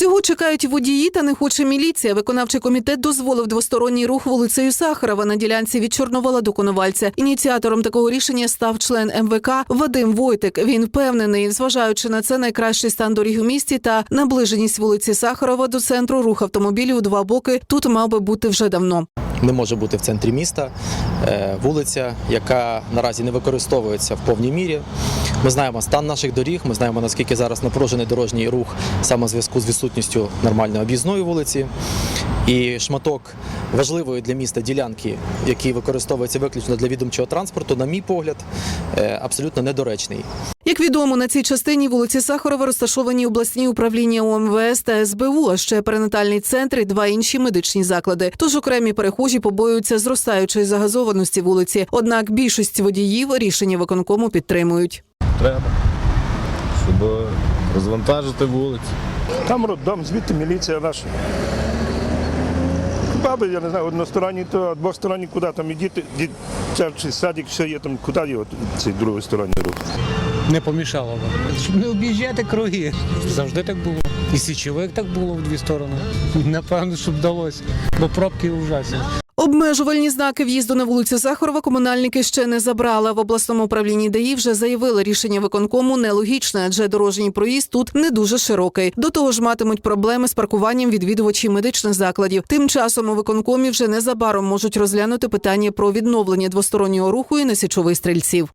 Цього чекають водії, та не хоче міліція. Виконавчий комітет дозволив двосторонній рух вулицею Сахарова на ділянці від Чорновола до Коновальця. Ініціатором такого рішення став член МВК Вадим Войтик. Він впевнений, зважаючи на це найкращий стан доріг у місті та наближеність вулиці Сахарова до центру рух автомобілів у два боки тут мав би бути вже давно. Не може бути в центрі міста е, вулиця, яка наразі не використовується в повній мірі. Ми знаємо стан наших доріг, ми знаємо наскільки зараз напружений дорожній рух саме в зв'язку з відсутністю нормальної об'їзної вулиці. І шматок важливої для міста ділянки, який використовується виключно для відомчого транспорту, на мій погляд, е, абсолютно недоречний. Як відомо, на цій частині вулиці Сахарова розташовані обласні управління УМВС та СБУ, а ще перинатальний центр і два інші медичні заклади. Тож окремі перехожі побоюються зростаючої загазованості вулиці. Однак більшість водіїв рішення виконкому підтримують. Треба, щоб розвантажити вулицю. Там роддом, звідти міліція наша. Баби, я не знаю, односторонні, то двосторонні куди там і діти, дитячий садик, все є там, куди його цей другосторонній рух. не помішало б. Щоб не об'їжджати круги. Завжди так було. І січовик так було в дві сторони. Напевно, щоб вдалося, бо пробки ужасні. Обмежувальні знаки в'їзду на вулицю Захарова комунальники ще не забрали. В обласному управлінні ДАІ вже заявили, рішення виконкому нелогічне, адже дорожній проїзд тут не дуже широкий. До того ж, матимуть проблеми з паркуванням відвідувачі медичних закладів. Тим часом у виконкомі вже незабаром можуть розглянути питання про відновлення двостороннього руху і на січових стрільців.